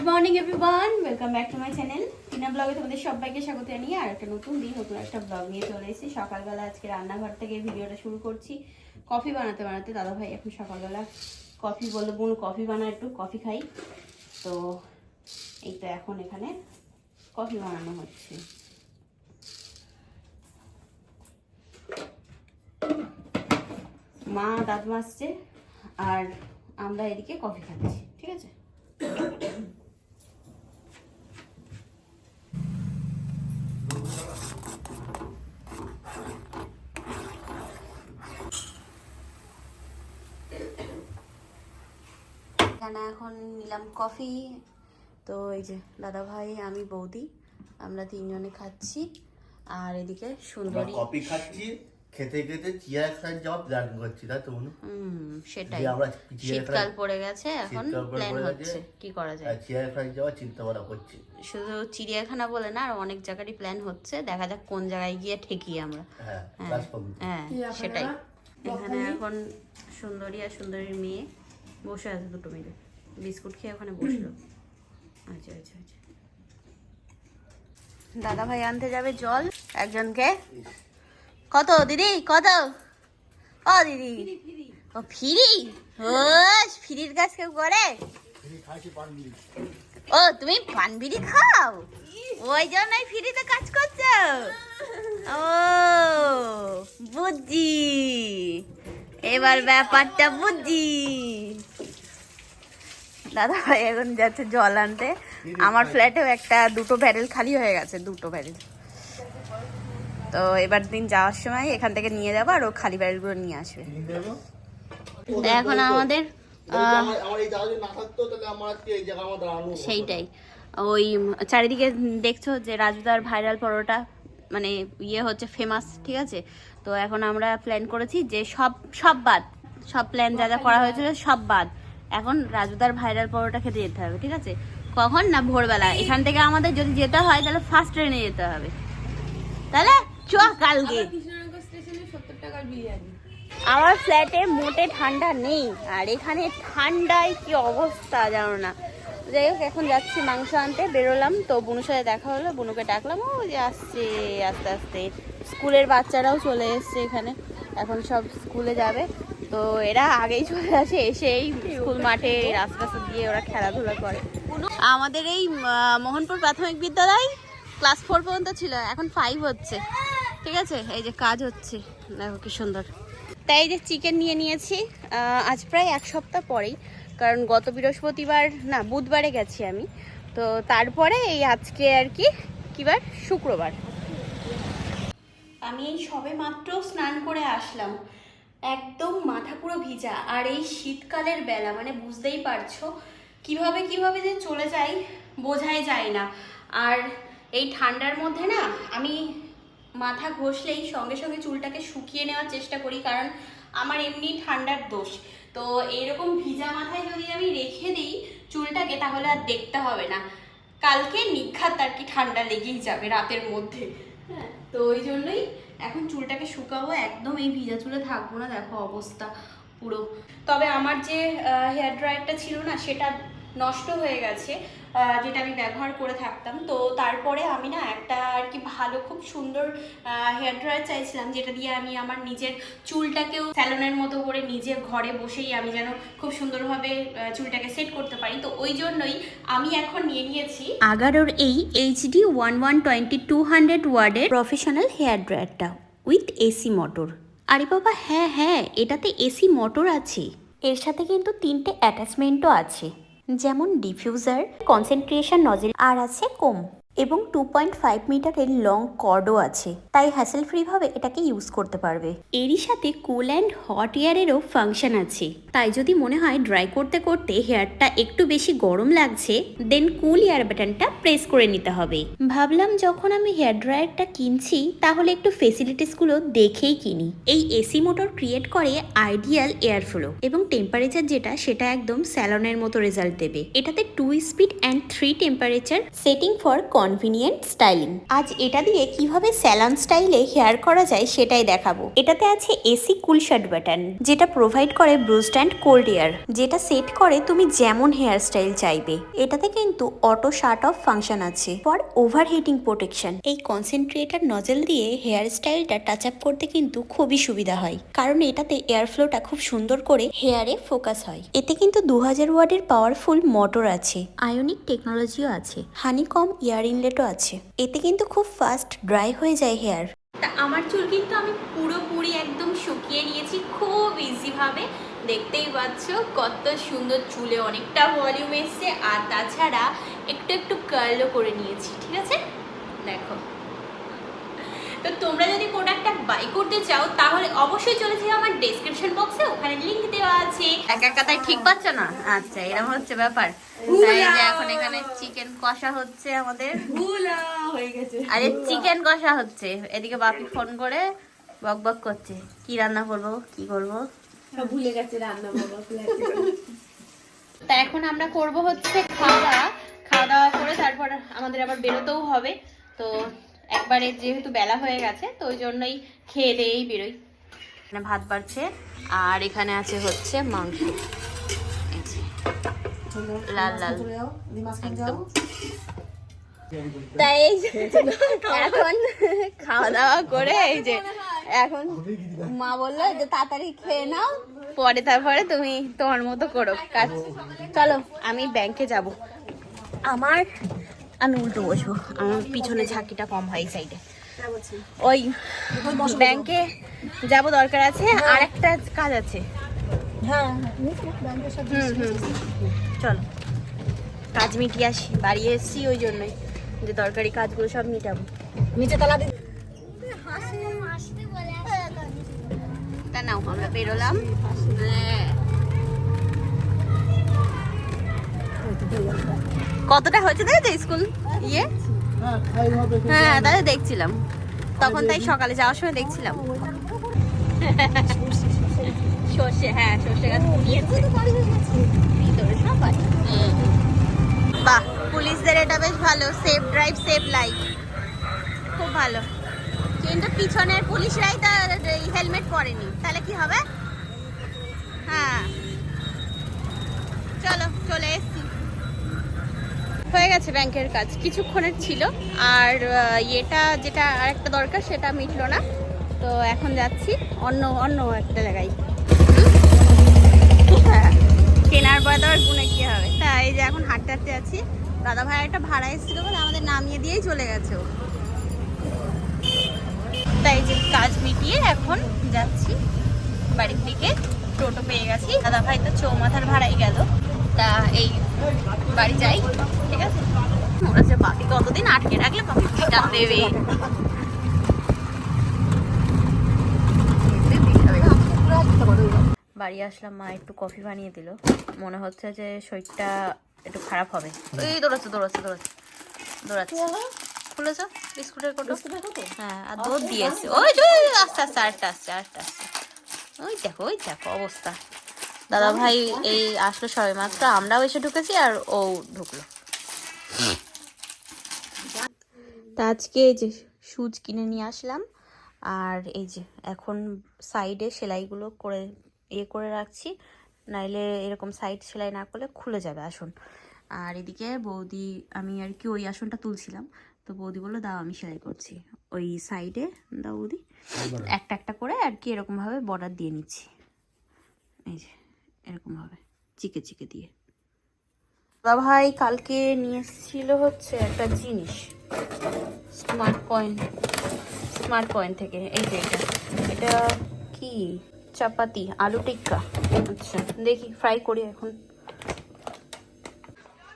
Good morning everyone welcome back to my channel Tina ব্লগে তোমাদের সবাইকে স্বাগত জানিয়ে আর একটা নতুন দিন, নতুন একটা ব্লগ নিয়ে চলে এসেছি। সকালবেলা আজকে রান্নাঘর থেকে ভিডিওটা শুরু করছি। কফি বানাতে বানাতে দাদা ভাই এখন সকালবেলা কফি বলল, বোন কফি বানা একটু কফি খাই। তো এই তো এখন এখানে কফি বানানো হচ্ছে। মা দাঁত আসছে, আর আমরা এদিকে কফি খাচ্ছি ঠিক আছে এখানে এখন নিলাম কফি। তো এই যে দাদা ভাই আমি বৌদি আমরা তিনজনে খাচ্ছি। আর এদিকে সুন্দরী কফি খাচ্ছি খেতে খেতে চিয়ার খাই যাওয়ার প্ল্যান করছি তাই তো মনু হুম সেটাই। আমরা শীতকাল পড়ে গেছে এখন প্ল্যান হচ্ছে কি করা যায়? খাই যাওয়ার চিন্তা ভাবনা করছি। শুধু চিড়িয়াখানা বলে না আর অনেক জায়গারই প্ল্যান হচ্ছে। দেখা যাক কোন জায়গায় গিয়ে ঠেকি আমরা। হ্যাঁ হ্যাঁ হ্যাঁ সেটাই। এখানে এখন সুন্দরী আর সুন্দরীর মেয়ে বসে আছে দুটো মিলে। বিস্কুট খেয়ে ওখানে বসল। আচ্ছা আচ্ছা আচ্ছা। দাদা ভাই আনতে যাবে জল একজনকে। কত দিদি? কত? ও দিদি। ও ফ্রি? ও ফ্রির কাজ কেউ করে? ও, তুমি পান বিড়ি খাও? ওই জন্যই ফ্রিতে কাজ করছ? ও বুদ্ধি এবার ব্যাপারটা বুঝছি। দাদা ভাই, এখন যাচ্ছে জল আনতে। আমার ফ্ল্যাটেও একটা, দুটো ব্যারেল খালি হয়ে গেছে, দুটো ব্যারেল তো এবার দিন যাওয়ার সময় এখান থেকে নিয়ে যাব আর ও খালি ব্যারেলগুলো নিয়ে আসবে। এখন আমাদের। সেইটাই। ওই, চারিদিকে দেখছ যে রাজুদার ভাইরাল পরোটা মানে ইয়ে হচ্ছে ফেমাস ঠিক আছে? তো এখন আমরা প্ল্যান করেছি যে সব সব বাদ। সব প্ল্যান যা যা করা হয়েছিল সব বাদ। এখন রাজুদার ভাইরাল পরোটা খেতে যেতে হবে ঠিক আছে? কখন না ভোরবেলা? এখান থেকে আমাদের যদি যেতে হয় তাহলে ফার্স্ট ট্রেনে যেতে হবে। তাহলে চ কালকে। আমার ফ্ল্যাটে মোটে ঠান্ডা নেই আর এখানে ঠান্ডায় কি অবস্থা জানো না। যাই হোক এখন যাচ্ছি মাংস আনতে বেরোলাম। তো বুনুর সাথে দেখা হলো বুনুকে ডাকলাম ও যে আসছে আস্তে আস্তে। স্কুলের বাচ্চারাও চলে এসছে এখানে। এখন সব স্কুলে যাবে। তো এরা আগেই চলে আসে এসেই স্কুল মাঠে রাস্তা দিয়ে ওরা খেলাধুলা করে। আমাদের এই মোহনপুর প্রাথমিক বিদ্যালয় ক্লাস ফোর পর্যন্ত ছিল, এখন ফাইভ হচ্ছে। ঠিক আছে? এই যে কাজ হচ্ছে। দেখো কি সুন্দর। তাই এই যে চিকেন নিয়ে নিয়েছি। আজ প্রায় এক সপ্তাহ পরেই, কারণ গত বৃহস্পতিবার, না, বুধবারে গেছি আমি। তো তারপরে এই আজকে আর কি কিবার শুক্রবার। আমি এই সবে মাত্র স্নান করে আসলাম। একদম মাথা পুরো ভিজা। আর এই শীতকালের বেলা মানে বুঝতেই পারছ, কীভাবে কীভাবে যে চলে যাই বোঝাই যায় না। আর এই ঠান্ডার মধ্যে না, আমি মাথা ঘষলেই সঙ্গে সঙ্গে চুলটাকে শুকিয়ে নেওয়ার চেষ্টা করি, কারণ আমার এমনি ঠান্ডার দোষ। তো এরকম ভিজা মাথায় যদি আমি রেখে দিই চুলটাকে, তাহলে আর দেখতে হবে না। কালকে নিখাত আর কি ঠান্ডা লেগেই যাবে রাতের মধ্যে। হ্যাঁ তো ওই জন্যই এখন চুলটাকে শুকাবো, একদম এই ভিজা চুলে থাকব না, দেখো অবস্থা পুরো। তবে আমার যে হেয়ার ড্রায়ারটা ছিল না, সেটা নষ্ট হয়ে গেছে। যেটা আমি ব্যবহার করে থাকতাম। তো তারপরে আমি না একটা আর কি ভালো খুব সুন্দর হেয়ার ড্রায়ার চাইছিলাম যেটা দিয়ে আমি আমার নিজের চুলটাকেও স্যালনের মতো করে নিজে ঘরে বসেই আমি যেন খুব সুন্দরভাবে চুলটাকে সেট করতে পারি। তো ওই জন্যই আমি এখন নিয়ে নিয়েছি আগারোর এই HD one one twenty two hundred ওয়ার্ডের প্রফেশনাল হেয়ার ড্রায়ারটা উইথ এসি মোটর আরে বাবা হ্যাঁ হ্যাঁ এটাতে এসি মোটর আছে। এর সাথে কিন্তু তিনটে অ্যাটাচমেন্টও আছে। যেমন ডিফিউজার কনসেন্ট্রেশন নজেল আর আছে কোম এবং টু পয়েন্ট ফাইভ মিটারের লং কর্ডও আছে। তাই হ্যাসেল ফ্রিভাবে এটাকে ইউজ করতে পারবে। এরই সাথে কুল অ্যান্ড হট এয়ারেরও ফাংশন আছে। তাই যদি মনে হয় ড্রাই করতে করতে হেয়ারটা একটু বেশি গরম লাগছে দেন কুল এয়ার বাটনটা প্রেস করে নিতে হবে। ভাবলাম যখন আমি হেয়ার ড্রায়ারটা কিনছি, তাহলে একটু ফেসিলিটিসগুলো দেখেই কিনি। এই এসি মোটর ক্রিয়েট করে আইডিয়াল এয়ার ফ্লো এবং টেম্পারেচার যেটা, সেটা একদম স্যালনের মতো রেজাল্ট দেবে। এটাতে two speed and three temperature setting for convenient styling. আজ এটা দিয়ে কীভাবে স্যালান স্টাইলে হেয়ার করা যায় সেটাই দেখাবো। এটাতে আছে এসি কুল শার্ট বাটন, যেটা প্রোভাইড করে ব্রুস্ট অ্যান্ড কোল্ড এয়ার, যেটা সেট করে তুমি যেমন হেয়ার স্টাইল চাইবে। এটাতে কিন্তু অটো শার্ট অফ ফাংশন আছে, ফর ওভার হিটিং প্রোটেকশন। এই কনসেন্ট্রেটার নজেল দিয়ে হেয়ার স্টাইলটা টাচ আপ করতে কিন্তু খুবই সুবিধা হয়, কারণ এটাতে এয়ার ফ্লোটা খুব সুন্দর করে হেয়ারে ফোকাস হয়। এতে কিন্তু দু হাজার ওয়ার্ডের পাওয়ারফুল মোটর আছে, আয়নিক টেকনোলজিও আছে হানিকম ইয়ার ইনলেটও আছে। এতে কিন্তু খুব ফাস্ট ড্রাই হয়ে যায় হেয়ার তা আমার চুল কিন্তু আমি পুরোপুরি একদম শুকিয়ে নিয়েছি খুব ইজিভাবে দেখতেই পাচ্ছ কত সুন্দর চুলে অনেকটা ভলিউম এসছে। আর তাছাড়া একটু একটু কার্লও করে নিয়েছি, ঠিক আছে? দেখো। তো তোমরা যদি প্রোডাক্টটা বাই করতে চাও তাহলে অবশ্যই চলে যেও আমার ডেসক্রিপশন বক্সে ওখানে লিংক দেওয়া আছে। এক এক কথায় ঠিক পাচ্ছ না? আচ্ছা এরকম হচ্ছে ব্যাপার। তাই যে এখন এখানে চিকেন কষা হচ্ছে আমাদের। ভুলা হয়ে গেছে। আরে চিকেন কষা হচ্ছে। এদিকে বাপি ফোন করে বক বক করছে। কি রান্না করব? কি করব? ভুলে গেছে রান্না বাবা তা এখন আমরা করব হচ্ছে খাওয়া দাওয়া। খাওয়া দাওয়া করে তারপর আমাদের আবার বেরোতেও হবে। তো একবারে যেহেতু বেলা হয়ে গেছে তো ওই জন্যই খেয়ে দিয়েই বেরোই। এখানে ভাত বাড়ছে আর এখানে আছে হচ্ছে মাংস। লাল লাল। একদম। তাই এখন খাওয়া দাওয়া করে এই যে এখন মা বলল যে তাড়াতাড়ি খেয়ে নাও পরে তারপরে তুমি তোমার মতো করো। কাজ চলো আমি ব্যাংকে যাব। আমার আমি উল্টো বসবো। আমার পিছনে ঝাঁকিটা কম হয় এই সাইডে ওই ব্যাংকে যাব দরকার আছে আর একটা কাজ আছে। হুম হুম। চলো। কাজ মিটিয়ে আসি বাড়ি এসেছি ওই জন্যই যে দরকারি কাজগুলো সব মিটাবো। নিচে তালা দি তা নাও আমরা বেরোলাম। হ্যাঁ। কতটা হয়েছে দেখেছ স্কুল ইয়ে? হ্যাঁ তাহলে দেখছিলাম। তখন তাই সকালে যাওয়ার সময় দেখছিলাম। সর্ষে হ্যাঁ সর্ষে গাছ বাহ, পুলিশদের এটা বেশ ভালো। Safe drive, safe life. খুব ভালো। কিন্তু পিছনের পুলিশরাই তার হেলমেট পরেনি। তাহলে কি হবে? গেছে ব্যাংকের কাজ কিছুক্ষণের ছিল। আর ইয়েটা যেটা আরেকটা দরকার সেটা মিটলো না। তো এখন যাচ্ছি অন্য অন্য একটা জায়গায়। হ্যাঁ, কেনার পরে তো আর গুনে কি হবে? তা এই যে এখন হাঁটতে হাঁটতে আছি দাদা ভাই একটা ভাড়া এসেছিল বলে আমাদের নামিয়ে দিয়েই চলে গেছে ও। তাই যে কাজ মিটিয়ে এখন যাচ্ছি বাড়ির দিকে। টোটো পেয়ে গেছি। দাদা ভাই তো চৌমাথার ভাড়াই গেল। তা এই বাড়ি যাই, ঠিক আছে? ওরা যে বাকি কতদিন আটকে রাখলে বাকি পিটান দেবে। বাড়ি আসলাম, মা একটু কফি বানিয়ে দিল। মনে হচ্ছে যে শরীরটা একটু খারাপ হবে। এই দৌড়াচ্ছে দৌড়াচ্ছে দৌড়াচ্ছে। দৌড়াচ্ছে। খুলেছ? বিস্কুটের কোটো? হ্যাঁ আর দুধ দিয়েছে। ওই ওই আস্তে আস্তে, আরেকটা আসছে আরেকটা ওই দেখো ওই দেখো অবস্থা। দাদা ভাই এই আসলো সবে মাত্র আমরাও এসে ঢুকেছি আর ও ঢুকলো। তা আজকে এই যে সুচ কিনে নিয়ে আসলাম আর এই যে এখন সাইডে সেলাইগুলো করে ইয়ে করে রাখছি নাইলে এরকম সাইড সেলাই না করলে খুলে যাবে আসন। আর এদিকে বৌদি আমি আর কি ওই আসনটা তুলছিলাম তো বৌদি বলল দাও আমি সেলাই করছি। ওই সাইডে দাও বৌদি একটা একটা করে আর কি এরকমভাবে বর্ডার দিয়ে নিচ্ছি। এই যে। এরকমভাবে চিকে চিকে দিয়ে। দাদা ভাই কালকে নিয়ে এসেছিল হচ্ছে একটা জিনিস। স্মার্ট কয়েন স্মার্ট কয়েন থেকে। এই যে এটা। এটা কি? চাপাতি আলু টিক্কা। আচ্ছা। দেখি ফ্রাই করি এখন।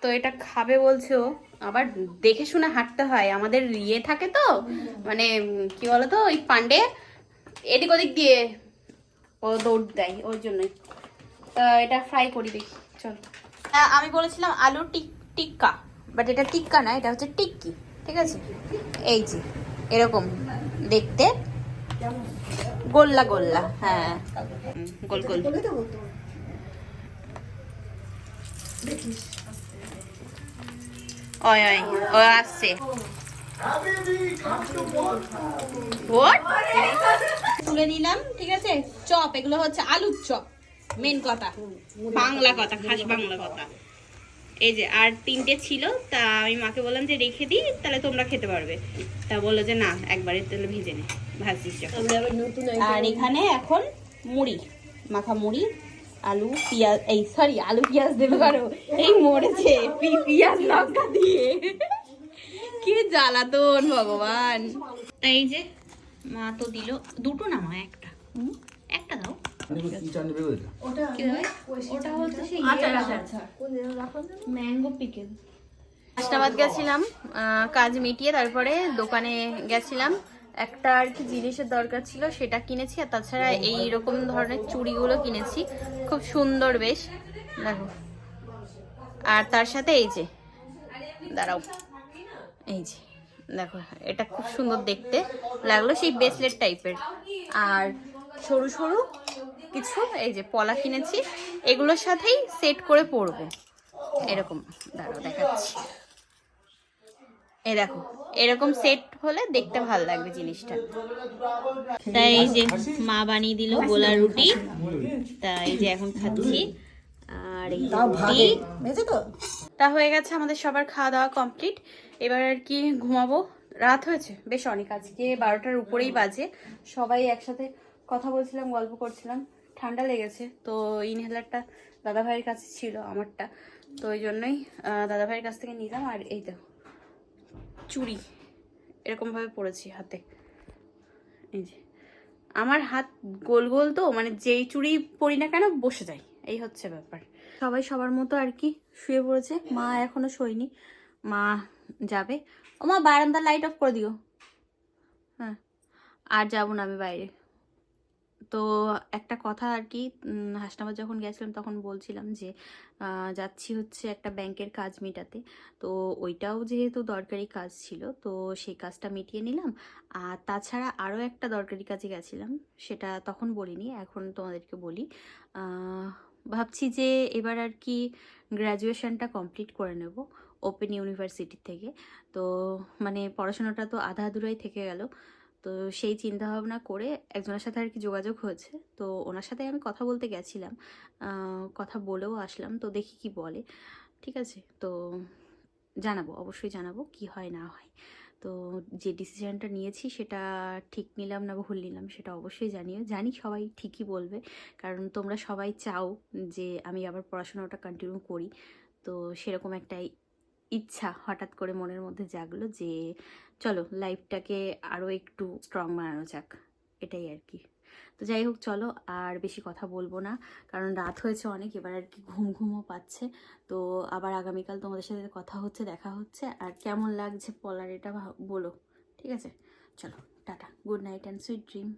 তো এটা খাবে বলছো আবার দেখে শুনে হাঁটতে হয়। আমাদের ইয়ে থাকে তো মানে কি বলতো ওই পান্ডে এদিক ওদিক দিয়ে ও দৌড় দেয়। ওর জন্যই। এটা ফ্রাই করি দেখি, চল। আমি বলেছিলাম আলু টিক টিক্কা বাট এটা টিক্কা না, এটা হচ্ছে টিক্কি, ঠিক আছে? এই যে, এরকম দেখতে। গোল্লা গোল্লা হ্যাঁ। গোল গোল। ওই ওই, ও আসছে? তুলে নিলাম, ঠিক আছে? চপ, এগুলো হচ্ছে আলুর চপ। মেন কথা। বাংলা কথা খাস বাংলা কথা। এই যে আর তিনটে ছিল তা আমি মাকে বললাম যে রেখে দিই তাহলে তোমরা খেতে পারবে। তা বলল যে না একবারে তেলে ভেজে নে নতুন আর এখানে এখন মুড়ি মাখা মুড়ি আলু পেঁয়াজ এই সরি আলু পেঁয়াজ দেবে কারও এই মরেছে পেঁয়াজ লঙ্কা দিয়ে। কি জ্বালাতন ভগবান। এই যে মা তো দিল দুটো না মা একটা। একটা দাও। হাসনাবাদ গেছিলাম কাজ মিটিয়ে তারপরে দোকানে গেছিলাম। একটা আর কি জিনিসের দরকার ছিল সেটা কিনেছি আর তাছাড়া এই রকম ধরনের চুড়িগুলো কিনেছি। খুব সুন্দর বেশ। দেখো। আর তার সাথে এই যে দাঁড়াও। এই যে দেখো এটা খুব সুন্দর দেখতে। লাগল সেই ব্রেসলেট টাইপের। আর সরু সরু কিছু এই যে পলা কিনেছি এগুলোর সাথেই সেট করে পরবো। এরকম দাঁড়াও দেখাচ্ছি। এই দেখো এরকম সেট হলে দেখতে ভালো লাগবে জিনিসটা। তাই এই যে মা বানিয়ে দিল গোলা রুটি তাই এই যে এখন খাচ্ছি। আর এই যে রুটি। তা হয়ে গেছে আমাদের সবার খাওয়া দাওয়া কমপ্লিট। এবার আর কি ঘুমাবো? রাত হয়েছে? বেশ অনেক আজকে বারোটার উপরেই বাজে। সবাই একসাথে কথা বলছিলাম গল্প করছিলাম। ঠান্ডা লেগেছে। তো ইনহেলারটা দাদা ভাইয়ের কাছে ছিল আমারটা। তো ওই জন্যই দাদা ভাইয়ের কাছ থেকে নিলাম। আর এই দেখো, চুড়ি। এরকমভাবে পরেছি হাতে। এই যে, আমার হাত গোল গোল তো মানে যেই চুড়ি পরি না কেন বসে যায়। এই হচ্ছে ব্যাপার। সবাই সবার মতো আর কি শুয়ে পড়েছে। মা এখনও শোয়নি। মা যাবে। ও মা বারান্দার লাইট অফ করে দিও। হ্যাঁ আর যাব না আমি বাইরে। তো একটা কথা আর কি হাসনাবাদ যখন গেছিলাম তখন বলছিলাম যে যাচ্ছি হচ্ছে একটা ব্যাংকের কাজ মেটাতে। তো ওইটাও যেহেতু দরকারি কাজ ছিল, তো সেই কাজটা মিটিয়ে নিলাম। আর তাছাড়া আরও একটা দরকারি কাজে গেছিলাম, সেটা তখন বলিনি, এখন তোমাদেরকে বলি। ভাবছি যে এবার আর কি গ্র্যাজুয়েশনটা কমপ্লিট করে নেব ওপেন ইউনিভার্সিটি থেকে। তো মানে পড়াশোনাটা তো আধা আধুরাই থেকে গেল। তো সেই চিন্তা ভাবনা করে একজনের সাথে আর কি যোগাযোগ হয়েছে। তো ওনার সাথে আমি কথা বলতে গেছিলাম কথা বলেও আসলাম। তো দেখি কি বলে, ঠিক আছে? তো জানাব, অবশ্যই জানাব কি হয়, না হয়। তো যে ডিসিশনটা নিয়েছি সেটা ঠিক নিলাম না ভুল নিলাম সেটা অবশ্যই জানিও। জানি সবাই ঠিকই বলবে, কারণ তোমরা সবাই চাও যে আমি আবার পড়াশোনাটা কন্টিনিউ করি। তো সেরকম একটা ইচ্ছা হঠাৎ করে মনের মধ্যে জাগলো যে, চলো লাইফটাকে আরও একটু স্ট্রং বানানো যাক। এটাই আর কি। তো যাই হোক, চলো আর বেশি কথা বলব না, কারণ রাত হয়েছে অনেক, এবার আর কি ঘুম ঘুমও পাচ্ছে। তো আবার আগামীকাল তোমাদের সাথে কথা হচ্ছে, দেখা হচ্ছে, আর কেমন লাগছে পলার এটা বলো, ঠিক আছে? চলো, tata good night and sweet dream